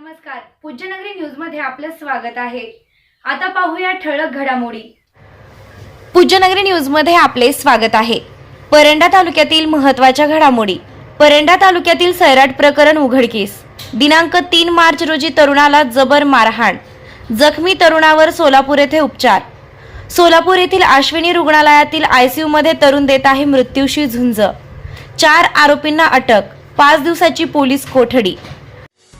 नमस्कार. पूज्यनगरी न्यूजमध्ये आपलं स्वागत आहे. आता पाहूया ठळक घडामोडी. पूज्यनगरी न्यूजमध्ये आपले स्वागत आहे. परंडा तालुक्यातील महत्त्वाच्या घडामोडी. परंडा तालुक्यातील सैराट प्रकरण उघडकीस. दिनांक तीन मार्च रोजी तरुणाला जबर मारहाण. जखमी तरुणावर सोलापूर येथे उपचार. सोलापूर येथील अश्विनी रुग्णालयातील आयसीयूमध्ये तरुण देत आहे मृत्यूशी झुंज. चार आरोपींना अटक. पाच दिवसाची पोलीस कोठडी.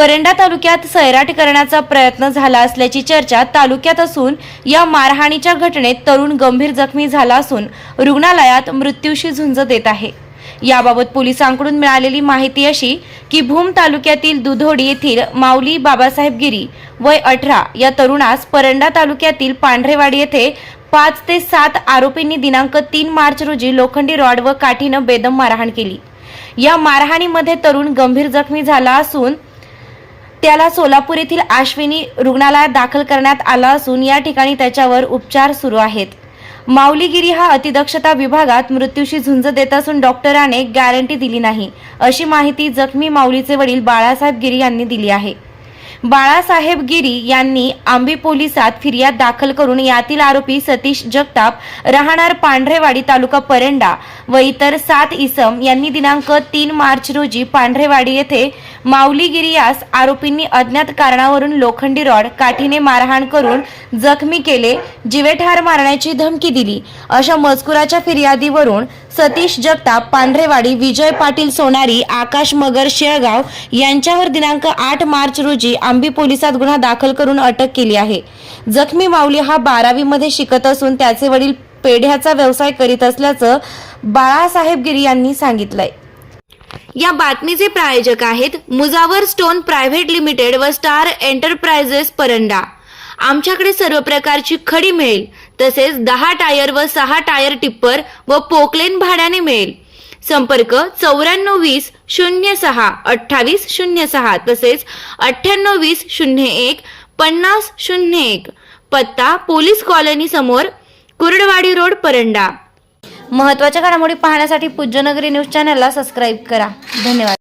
परंडा तालुक्यात सैराट करण्याचा प्रयत्न झाला असल्याची चर्चा तालुक्यात असून या मारहाणीच्या घटनेत तरुण गंभीर जखमी झाला असून रुग्णालयात मृत्यूशी झुंज देत आहे. याबाबत पोलिसांकडून मिळालेली माहिती अशी की भूम तालुक्यातील दुधोडी येथील माऊली बाबासाहेब गिरी वय अठरा या तरुणास परंडा तालुक्यातील पांढरेवाडी येथे पाच ते सात आरोपींनी दिनांक तीन मार्च रोजी लोखंडी रॉड व काठीनं बेदम मारहाण केली. या मारहाणीमध्ये तरुण गंभीर जखमी झाला असून त्याला सोलापूर येथील आश्विनी रुग्णालयात दाखल करण्यात आला असून या ठिकाणी त्याच्यावर उपचार सुरू आहेत. माऊलीगिरी हा अतिदक्षता विभागात मृत्यूशी झुंज देत असून डॉक्टराने गॅरंटी दिली नाही अशी माहिती जखमी माऊलीचे वडील बाळासाहेब गिरी यांनी दिली आहे. बाळासाहेब गिरी यांनी आंबी पोलिसात फिर्याद दाखल करून यातील आरोपी सतीश जगताप राहणार पांढरेवाडी तालुका परंडा व इतर सात इसम यांनी दिनांक तीन मार्च रोजी पांढरेवाडी येथे माऊलीगिरी यास आरोपींनी अज्ञात कारणावरून लोखंडी रॉड काठीने मारहाण करून जखमी केले जिवेठार मारण्याची धमकी दिली. अशा मजकुराच्या फिर्यादीवरून सतीश जगताप पांढरेवाडी विजय पाटील सोनारी आकाश मगर शेळगाव यांच्यावर दिनांक आठ मार्च रोजी आंबी पोलिसात गुन्हा दाखल करून अटक केली आहे. जखमी माऊली हा बारावी मध्ये शिकत असून त्याचे वडील पेढ्याचा व्यवसाय करीत असल्याचं बाळासाहेब गिरी यांनी सांगितलंय. या बातमीचे प्रायोजक आहेत मुजावर स्टोन प्रायव्हेट लिमिटेड व स्टार एंटरप्राइजेस परंडा. आमच्याकडे सर्व प्रकारची खडी मिळेल. तसेच दहा टायर व सहा टायर टिप्पर व पोकलेन भाड्याने मिळेल. संपर्क चौऱ्याण्णव वीस शून्य सहा अठ्ठावीस शून्य सहा तसेच अठ्ठ्याण्णव वीस शून्य एक पन्नास शून्य एक. पत्ता पोलीस कॉलनी समोर कुर्डवाडी रोड परंडा. महत्त्वाच्या घडामोडी पाहण्यासाठी पूज्यनगरी न्यूज चॅनलला सबस्क्राईब करा. धन्यवाद.